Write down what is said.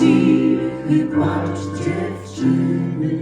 cichy płacz dziewczyny.